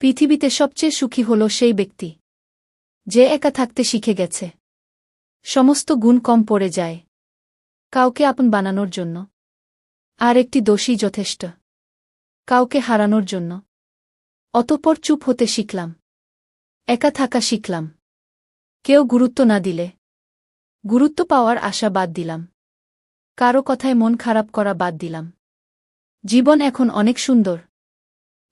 পৃথিবীতে সবচেয়ে সুখী হল সেই ব্যক্তি, যে একা থাকতে শিখে গেছে। সমস্ত গুণ কম পড়ে যায় কাউকে আপন বানানোর জন্য। আর একটি দোষী যথেষ্ট, কাউকে হারানোর জন্য। অতপর চুপ হতে শিখলাম, একা থাকা শিখলাম। কেউ গুরুত্ব না দিলে, গুরুত্ব পাওয়ার আশা বাদ দিলাম। কারও কথায় মন খারাপ করা বাদ দিলাম। জীবন এখন অনেক সুন্দর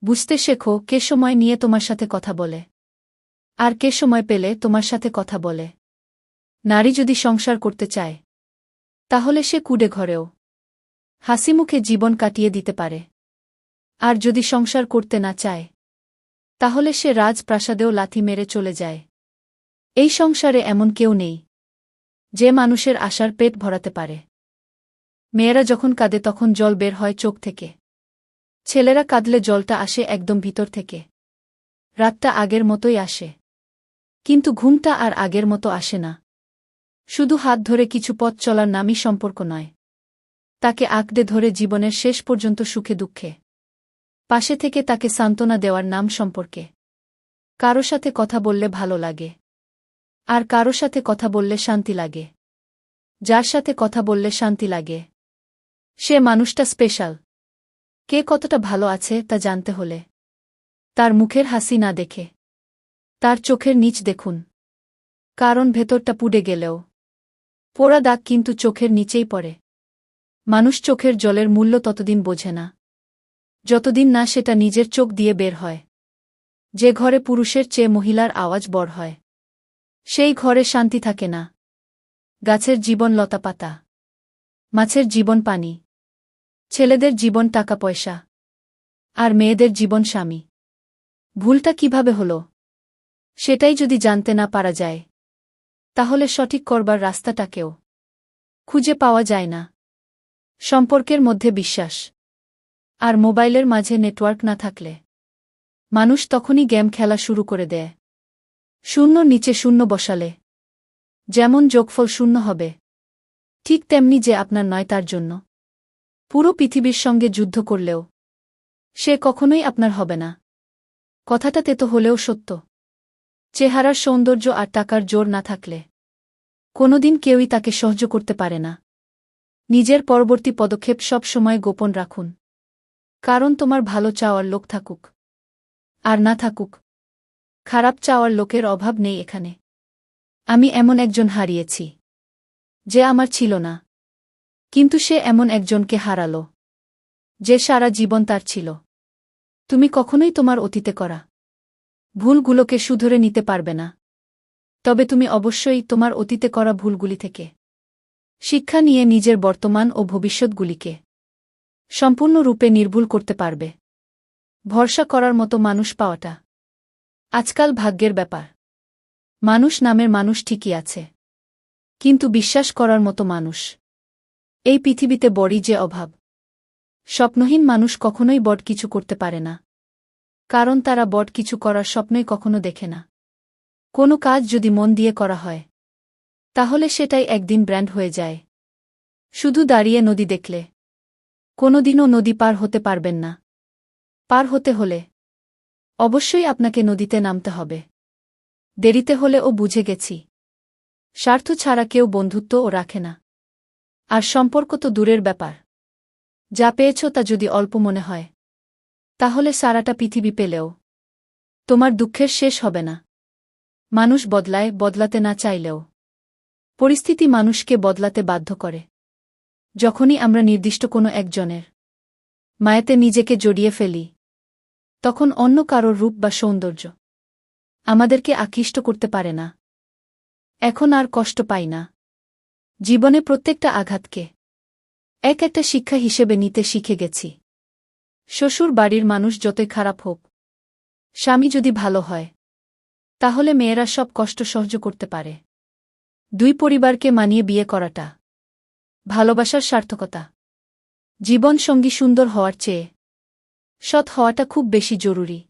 বুঝতে শেখো কে সময় নিয়ে তোমার সাথে কথা বলে। আর কে সময় পেলে তোমার সাথে কথা বলে। নারী যদি সংসার করতে চায়, তাহলে সে কুডে ঘরেও। হাসি মুখে জীবন কাটিয়ে দিতে পারে। আর যদি সংসার করতে না চায়, তাহলে সে রাজপ্রাসাদেও লাথি মেরে চলে যায়। এই সংসারে এমন কেউ নেই, যে মানুষের আশার পেট ভরাতে পারে। মেয়েরা যখন কাঁদে তখন জল বের হয় চোখ থেকে। ছেলেরা কাঁদলে জলটা আসে একদম ভিতর থেকে। রাতটা আগের মতোই আসে। কিন্তু ঘুমটা আর আগের মতো আসে না। শুধু হাত ধরে কিছু পথ চলার নামই সম্পর্ক নয়। তাকে আঁকড়ে ধরে জীবনের শেষ পর্যন্ত সুখে দুঃখে। পাশে থেকে তাকে সান্ত্বনা দেওয়ার নাম সম্পর্কে। কারও সাথে কথা বললে ভালো লাগে। আর কারও সাথে কথা বললে শান্তি লাগে। যার সাথে কথা বললে শান্তি লাগে। সে মানুষটা স্পেশাল। কে কতটা ভালো আছে তা জানতে হলে। তার মুখের হাসি না দেখে। তার চোখের নিচ দেখুন। কারণ ভেতরটা পুড়ে গেলেও। পোড়া দাগ কিন্তু চোখের নিচেই পড়ে। মানুষ চোখের জলের মূল্য ততদিন বোঝে না। যতদিন না সেটা নিজের চোখ দিয়ে বের হয়। যে ঘরে পুরুষের চেয়ে মহিলার আওয়াজ বড় হয়। সেই ঘরে শান্তি থাকে না। গাছের জীবন লতাপাতা। মাছের জীবন পানি। ছেলেদের জীবন টাকা পয়সা। আর মেয়েদের জীবন স্বামী। ভুলটা কীভাবে হল? সেটাই যদি জানতে না পারা যায়। তাহলে সঠিক করবার রাস্তাটাকেও খুঁজে পাওয়া যায় না। সম্পর্কের মধ্যে বিশ্বাস। আর মোবাইলের মাঝে নেটওয়ার্ক না থাকলে। মানুষ তখনই গেম খেলা শুরু করে দেয়। শূন্য নিচে শূন্য বসালে। যেমন যোগফল শূন্য হবে। ঠিক তেমনি যে আপনার নয় তার জন্য। পুরো পৃথিবীর সঙ্গে যুদ্ধ করলেও সে কখনোই আপনার হবে না। কথাটা তেতো হলেও সত্য। চেহারার সৌন্দর্য আর টাকার জোর না থাকলে কোনোদিন কেউই তাকে সহ্য করতে পারে না। নিজের পরবর্তী পদক্ষেপ সব সময় গোপন রাখুন। কারণ তোমার ভালো চাওয়ার লোক থাকুক। আর না থাকুক, খারাপ চাওয়ার লোকের অভাব নেই এখানে। আমি এমন একজন হারিয়েছি, যে আমার ছিল না। কিন্তু সে এমন একজনকে হারাল, যে সারা জীবন তার ছিল। তুমি কখনোই তোমার অতীতে করা ভুলগুলোকে শুধরে নিতে পারবে না। তবে তুমি অবশ্যই তোমার অতীতে করা ভুলগুলি থেকে শিক্ষা নিয়ে নিজের বর্তমান ও ভবিষ্যৎগুলিকে সম্পূর্ণরূপে নির্ভুল করতে পারবে। ভরসা করার মতো মানুষ পাওয়াটা আজকাল ভাগ্যের ব্যাপার। মানুষ নামের মানুষ ঠিকই আছে, কিন্তু বিশ্বাস করার মতো মানুষ এই পৃথিবীতে বড়ই যে অভাব। স্বপ্নহীন মানুষ কখনোই বট কিছু করতে পারে না। কারণ তারা বট কিছু করার স্বপ্নই কখনো দেখে না। কোনো কাজ যদি মন দিয়ে করা হয়, তাহলে সেটাই একদিন ব্র্যান্ড হয়ে যায়। শুধু দাঁড়িয়ে নদী দেখলে। কোনোদিনও নদী পার হতে পারবেন না। পার হতে হলে অবশ্যই আপনাকে নদীতে নামতে হবে। দেরিতে হলে ও বুঝে গেছি। স্বার্থ ছাড়া কেউ বন্ধুত্বও রাখে না। আর সম্পর্ক তো দূরের ব্যাপার। যা পেয়েছ তা যদি অল্প মনে হয়, তাহলে সারাটা পৃথিবী পেলেও। তোমার দুঃখের শেষ হবে না। মানুষ বদলায়, বদলাতে না চাইলেও। পরিস্থিতি মানুষকে বদলাতে বাধ্য করে। যখনই আমরা নির্দিষ্ট কোনো একজনের মায়াতে নিজেকে জড়িয়ে ফেলি, তখন অন্য কারোর রূপ বা সৌন্দর্য আমাদেরকে আকৃষ্ট করতে পারে না। এখন আর কষ্ট পাই না। জীবনে প্রত্যেকটা আঘাতকে এক একটা শিক্ষা হিসেবে নিতে শিখে গেছি। শ্বশুর বাড়ির মানুষ যতই খারাপ হোক, স্বামী যদি ভালো হয়, তাহলে মেয়েরা সব কষ্ট সহ্য করতে পারে। দুই পরিবারকে মানিয়ে বিয়ে করাটা ভালোবাসার সার্থকতা। জীবনসঙ্গী সুন্দর হওয়ার চেয়ে সৎ হওয়াটা খুব বেশি জরুরি।